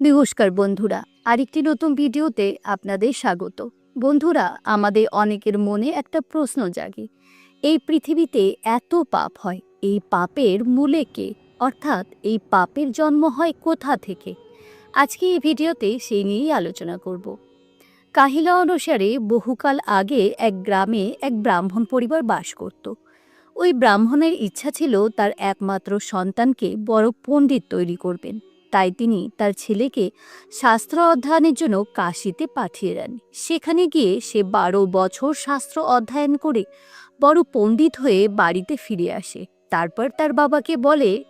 নমস্কার বন্ধুরা, আরেকটি নতুন ভিডিওতে আপনাদের স্বাগত। বন্ধুরা, আমাদের অনেকের মনে একটা প্রশ্ন জাগে। এই পৃথিবীতে এত পাপ হয়, এই পাপের মূলে কে? অর্থাৎ এই পাপের জন্ম হয় কোথা থেকে? আজকে এই ভিডিওতে সেই নিয়েই আলোচনা করব। কাহিলা অনুসারে বহুকাল আগে এক গ্রামে এক ব্রাহ্মণ পরিবার বাস করত। ওই ব্রাহ্মণের ইচ্ছা ছিল তার একমাত্র সন্তানকে বড় পণ্ডিত তৈরি করবেন। তাই তিনি তার ছেলেকে শাস্ত্র অধ্যয়নের জন্য কাশিতে পাঠিয়ে দেন। সেখানে গিয়ে সে বারো বছর শাস্ত্র অধ্যয়ন করে বড় পণ্ডিত হয়ে বাড়িতে ফিরে আসে। তারপর তার বাবাকে বলে,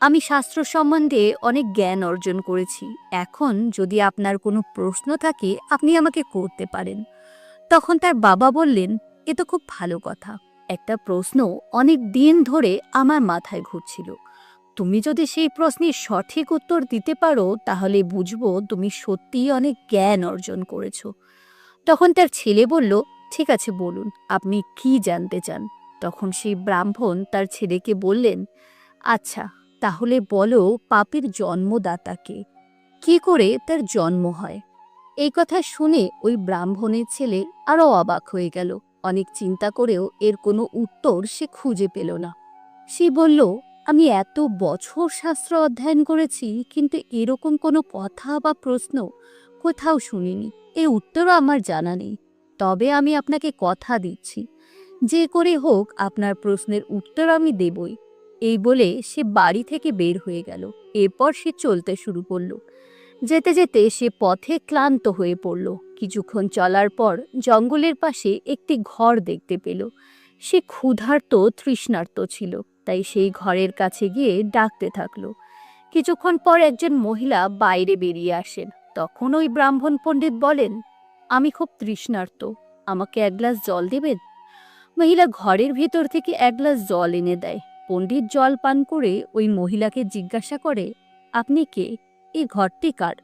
আমি শাস্ত্র সম্বন্ধে অনেক জ্ঞান অর্জন করেছি। এখন যদি আপনার কোনো প্রশ্ন থাকে, আপনি আমাকে করতে পারেন। তখন তার বাবা বললেন, এ তো খুব ভালো কথা। একটা প্রশ্ন অনেক দিন ধরে আমার মাথায় ঘুরছিল। তুমি যদি সেই প্রশ্নের সঠিক উত্তর দিতে পারো, তাহলে বুঝব তুমি সত্যিই অনেক জ্ঞান অর্জন করেছ। তখন তার ছেলে বলল, ঠিক আছে, বলুন, আপনি কি জানতে চান? তখন সেই ব্রাহ্মণ তার ছেলেকে বললেন আচ্ছা তাহলে বলো পাপের জন্মদাতাকে কি? করে তার জন্ম হয়? এই কথা শুনে ওই ব্রাহ্মণের ছেলে আরও অবাক হয়ে গেল। অনেক চিন্তা করেও এর কোনো উত্তর সে খুঁজে পেল না। সে বলল আমি এত বছর শাস্ত্র অধ্যয়ন করেছি, কিন্তু এরকম কোনো কথা বা প্রশ্ন কোথাও শুনিনি। এর উত্তরও আমার জানা নেই। তবে আমি আপনাকে কথা দিচ্ছি। যে করে হোক, আপনার প্রশ্নের উত্তর আমি দেবই। এই বলে সে বাড়ি থেকে বের হয়ে গেল। এরপর সে চলতে শুরু করল। যেতে যেতে সে পথে ক্লান্ত হয়ে পড়ল। কিছুক্ষণ চলার পর জঙ্গলের পাশে একটি ঘর দেখতে পেল। সে ক্ষুধার্ত তৃষ্ণার্ত ছিল। তাই সেই ঘরের কাছে গিয়ে ডাকতে থাকল। কিছুক্ষণ পর একজন মহিলা বাইরে বেরিয়ে আসেন। তখন ওই ব্রাহ্মণ পণ্ডিত বলেন, আমি খুব তৃষ্ণার্ত, আমাকে এক গ্লাস জল দেবেন? মহিলা ঘরের ভেতর থেকে এক গ্লাস জল এনে দেয়। পণ্ডিত জল পান করে ওই মহিলাকে জিজ্ঞাসা করে, আপনি কে? এই ঘরটি কার?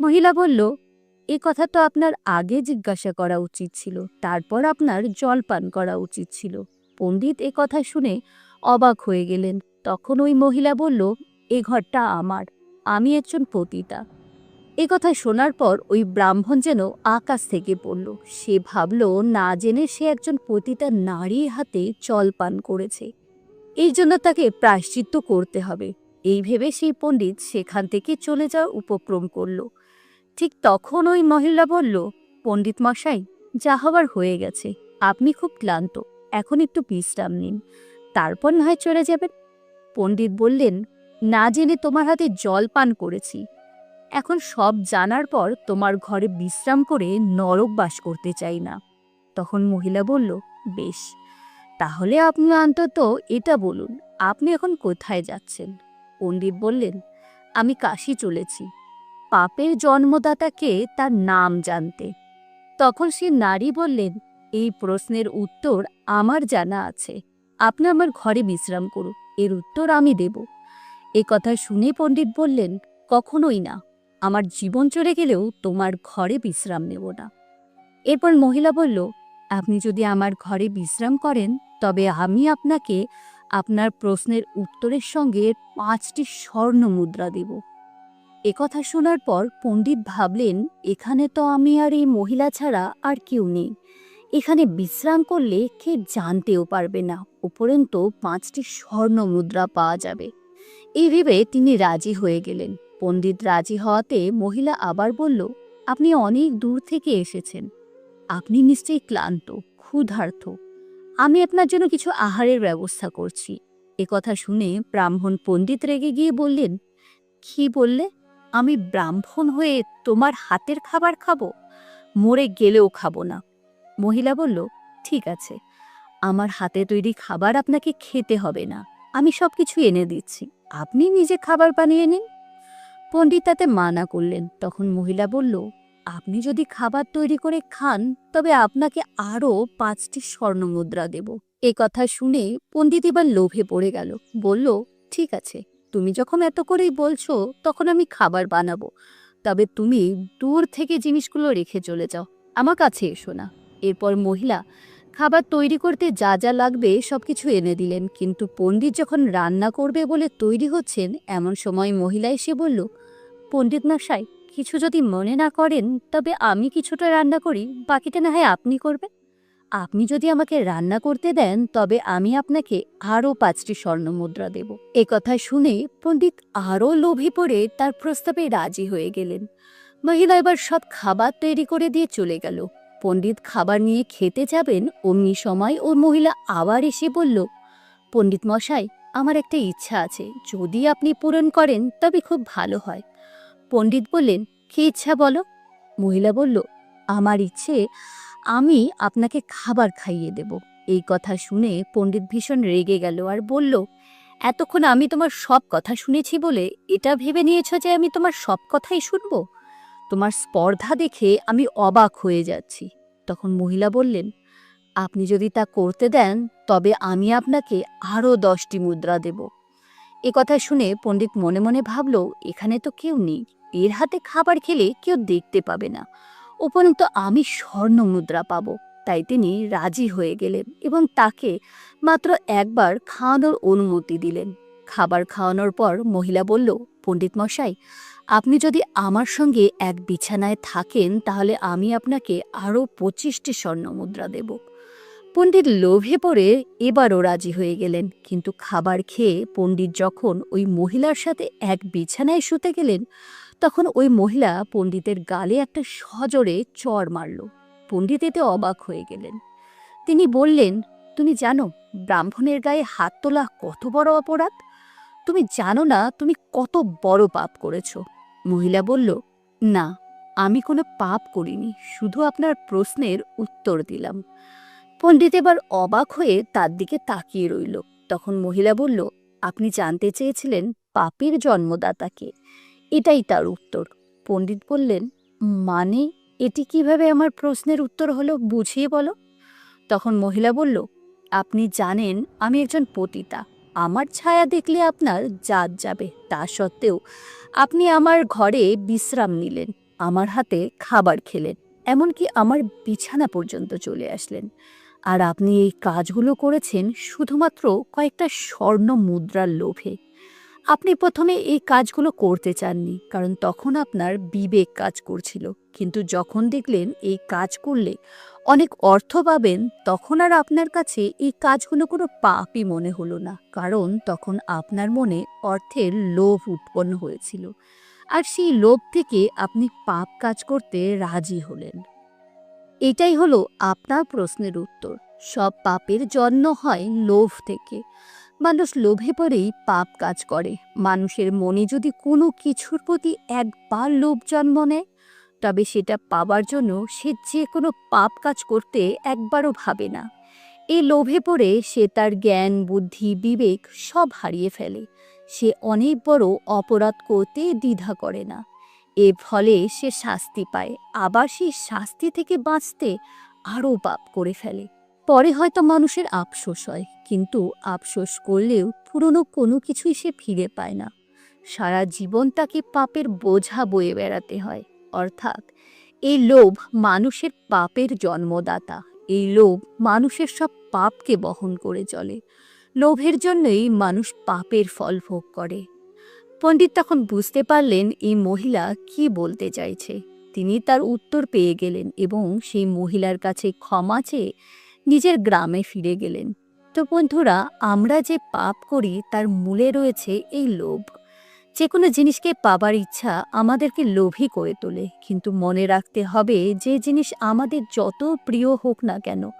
মহিলা বলল, এ কথা তো আপনার আগে জিজ্ঞাসা করা উচিত ছিল, তারপর আপনার জল পান করা উচিত ছিল। পণ্ডিত এ কথা শুনে অবাক হয়ে গেলেন। তখন ওই মহিলা বলল, এ ঘরটা আমার, আমি একজন পতিতা। এ কথা শোনার পর ওই ব্রাহ্মণ যেন আকাশ থেকে পড়ল। সে ভাবল, না জেনে সে একজন পতিতা নারীর হাতে জল পান করেছে। এই জন্য তাকে প্রায়শ্চিত্ত করতে হবে। এই ভেবে সেই পণ্ডিত সেখান থেকে চলে যাওয়ার উপক্রম করল। ঠিক তখন ওই মহিলা বলল, পণ্ডিত মশাই, যা হবার হয়ে গেছে, আপনি খুব ক্লান্ত। এখন একটু বিশ্রাম নিন। তারপর না হয় চলে যাবেন। পণ্ডিত বললেন, না জেনে তোমার হাতে জল পান করেছি। এখন সব জানার পর তোমার ঘরে বিশ্রাম করে নরক বাস করতে চাই না। তখন মহিলা বলল, বেশ, তাহলে আপনি অন্তত এটা বলুন, আপনি এখন কোথায় যাচ্ছেন? পণ্ডিত বললেন, আমি কাশি চলেছি। পাপের জন্মদাতাকে তার নাম জানতে। তখন সে নারী বললেন এই প্রশ্নের উত্তর আমার জানা আছে। আপনি আমার ঘরে বিশ্রাম করুন, এর উত্তর আমি দেব। এ কথা শুনে পণ্ডিত বললেন, কখনোই না। আমার জীবন চলে গেলেও তোমার ঘরে বিশ্রাম নেব না। এরপর মহিলা বলল, আপনি যদি আমার ঘরে বিশ্রাম করেন, তবে আমি আপনাকে আপনার প্রশ্নের উত্তরের সঙ্গে পাঁচটি স্বর্ণ মুদ্রা দেব। একথা শোনার পর পণ্ডিত ভাবলেন, এখানে তো আমি আর এই মহিলা ছাড়া আর কেউ নেই। এখানে বিশ্রাম করলে কে জানতেও পারবে না। উপরন্ত পাঁচটি স্বর্ণ মুদ্রা পাওয়া যাবে। এই ভেবে তিনি রাজি হয়ে গেলেন। পণ্ডিত রাজি হওয়াতে মহিলা আবার বলল, আপনি অনেক দূর থেকে এসেছেন। আপনি নিশ্চয়ই ক্লান্ত, ক্ষুধার্ত। আমি আপনার জন্য কিছু আহারের ব্যবস্থা করছি। এ কথা শুনে ব্রাহ্মণ পণ্ডিত রেগে গিয়ে বললেন, কি বললে? আমি ব্রাহ্মণ হয়ে তোমার হাতের খাবার খাব? মরে গেলেও খাব না। মহিলা বলল, ঠিক আছে। আমার হাতে তৈরি খাবার আপনাকে খেতে হবে না। আমি সব কিছু এনে দিচ্ছি। আপনি নিজে খাবার বানিয়ে নিন। পণ্ডিত তাতে মানা করলেন। তখন মহিলা বলল, আপনি যদি খাবার তৈরি করে খান, তবে আপনাকে আরও পাঁচটি স্বর্ণ মুদ্রা দেব। এ কথা শুনে পণ্ডিত এবার লোভে পড়ে গেল। বলল, ঠিক আছে। তুমি যখন এত করেই বলছো, তখন আমি খাবার বানাবো। তবে তুমি দূর থেকে জিনিসগুলো রেখে চলে যাও। আমার কাছে এসো না। এরপর মহিলা খাবার তৈরি করতে যা যা লাগবে সবকিছু এনে দিলেন। কিন্তু পণ্ডিত যখন রান্না করবে বলে তৈরি হচ্ছেন, এমন সময় মহিলা এসে বলল, পণ্ডিত মশাই, কিছু যদি মনে না করেন, তবে আমি কিছুটা রান্না করি, বাকিটা না হয় আপনি করবেন। আপনি যদি আমাকে রান্না করতে দেন, তবে আমি আপনাকে আরও পাঁচটি স্বর্ণ মুদ্রা দেব। এ কথা শুনে পণ্ডিত আরও লোভে পড়ে তার প্রস্তাবে রাজি হয়ে গেলেন। মহিলা এবার সব খাবার তৈরি করে দিয়ে চলে গেল। পণ্ডিত খাবার নিয়ে খেতে যাবেন, অমনি সময় ও মহিলা আবার এসে বলল, পণ্ডিত মশাই, আমার একটা ইচ্ছা আছে। যদি আপনি পূরণ করেন, তবে খুব ভালো হয়। পণ্ডিত বললেন, কি ইচ্ছা বলো? মহিলা বলল, আমার ইচ্ছে, আমি আপনাকে খাবার খাইয়ে দেব। এই কথা শুনে পণ্ডিত ভীষণ রেগে গেল আর বলল, এতক্ষণ আমি তোমার সব কথা শুনেছি বলে, এটা ভেবে নিয়েছ যে আমি তোমার সব কথাই শুনব? তোমার স্পর্ধা দেখে আমি অবাক হয়ে যাচ্ছি। তখন মহিলা বললেন, আপনি যদি তা করতে দেন, তবে আমি আপনাকে আরও দশটি মুদ্রা দেব। এ কথা শুনে পণ্ডিত মনে মনে ভাবল, এখানে তো কেউ নেই। এর হাতে খাবার খেলে কেউ দেখতে পাবে না। উপরন্ত আমি স্বর্ণ মুদ্রা পাব। তাই তিনি রাজি হয়ে গেলেন এবং তাকে মাত্র একবার খাওয়ানোর অনুমতি দিলেন। খাবার খাওয়ানোর পর মহিলা বলল, পণ্ডিত মশাই আপনি যদি আমার সঙ্গে এক বিছানায় থাকেন, তাহলে আমি আপনাকে আরও পঁচিশটি স্বর্ণ মুদ্রা দেব। পণ্ডিত লোভে পড়ে এবারও রাজি হয়ে গেলেন, কিন্তু খাবার খেয়ে পণ্ডিত যখন ওই মহিলার সাথে এক বিছানায় শুতে গেলেন, তখন ওই মহিলা পণ্ডিতের গালে একটা সজোরে চর মারল। পণ্ডিত এতে অবাক হয়ে গেলেন। তিনি বললেন, তুমি জানো, ব্রাহ্মণের গায়ে হাত তোলা কত বড় অপরাধ? তুমি জানো না তুমি কত বড় পাপ করেছ। মহিলা বলল, না, আমি কোনো পাপ করিনি, শুধু আপনার প্রশ্নের উত্তর দিলাম। পণ্ডিত এবার অবাক হয়ে তার দিকে তাকিয়ে রইল। তখন মহিলা বলল, আপনি জানতে চেয়েছিলেন পাপের জন্মদাতাকে, এটাই তার উত্তর। পণ্ডিত বললেন মানে এটি কীভাবে আমার প্রশ্নের উত্তর হলো বুঝিয়ে বলো? তখন মহিলা বলল, আপনি জানেন আমি একজন পতিতা আমার ছায়া দেখলে আপনার জাত যাবে, তা সত্ত্বেও আপনি আমার ঘরে বিশ্রাম নিলেন, আমার হাতে খাবার খেলেন, এমনকি আমার বিছানা পর্যন্ত চলে আসলেন। আর আপনি এই কাজগুলো করেছেন শুধুমাত্র কয়েকটা স্বর্ণ মুদ্রার লোভে। আপনি প্রথমে এই কাজগুলো করতে চাননি, কারণ তখন আপনার বিবেক কাজ করছিল। কিন্তু যখন দেখলেন এই কাজ করলে অনেক অর্থ পাবেন, তখন আর আপনার কাছে এই কাজগুলো কোনো পাপই মনে হলো না, কারণ তখন আপনার মনে অর্থের লোভ উৎপন্ন হয়েছিল। আর সেই লোভ থেকে আপনি পাপ কাজ করতে রাজি হলেন। এটাই হলো আপনার প্রশ্নের উত্তর। সব পাপের জন্ম হয় লোভ থেকে। মানুষ লোভে পরেই পাপ কাজ করে। মানুষের মনে যদি কোনো কিছুর প্রতি একবার লোভ জন্ম নেয়, তবে সেটা পাবার জন্য সে যে কোনো পাপ কাজ করতে একবারও ভাবে না। এ লোভে পড়ে সে তার জ্ঞান, বুদ্ধি, বিবেক সব হারিয়ে ফেলে। সে অনেক বড় অপরাধ করতে দ্বিধা করে না। এর ফলে সে শাস্তি পায়। আবার সেই শাস্তি থেকে বাঁচতে আরও পাপ করে ফেলে। পরে হয়তো মানুষের আফসোস হয়, কিন্তু আফসোস করলেও পুরনো কোনো কিছুই সে ফিরে পায় না। সারা জীবন তাকে পাপের বোঝা বয়ে বেড়াতে হয়। অর্থাৎ এই লোভ মানুষের পাপের জন্মদাতা। এই লোভ মানুষের সব পাপকে বহন করে চলে। লোভের জন্যই মানুষ পাপের ফল ভোগ করে। পণ্ডিত তখন বুঝতে পারলেন এই মহিলা কি বলতে চাইছে। তিনি তার উত্তর পেয়ে গেলেন এবং সেই মহিলার কাছে ক্ষমা চেয়ে নিজের গ্রামে ফিরে গেলেন। তো বন্ধুরা, আমরা যে পাপ করি, তার মূলে রয়েছে এই লোভ। যে কোনো জিনিসকে পাবার ইচ্ছা আমাদেরকে লোভী করে তোলে। কিন্তু মনে রাখতে হবে, যে জিনিস আমাদের যত প্রিয় হোক না কেন,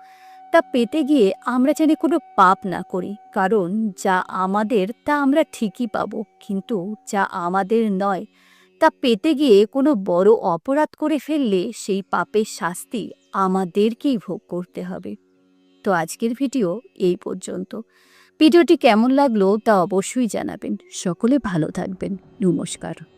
তা পেতে গিয়ে আমরা যেন কোনো পাপ না করি। কারণ যা আমাদের, তা আমরা ঠিকই পাবো। কিন্তু যা আমাদের নয়, তা পেতে গিয়ে কোনো বড় অপরাধ করে ফেললে সেই পাপের শাস্তি আমাদেরকেই ভোগ করতে হবে। তো আজকের ভিডিও এই পর্যন্ত। ভিডিওটি কেমন লাগল তা অবশ্যই জানাবেন। সকলে ভালো থাকবেন। নমস্কার।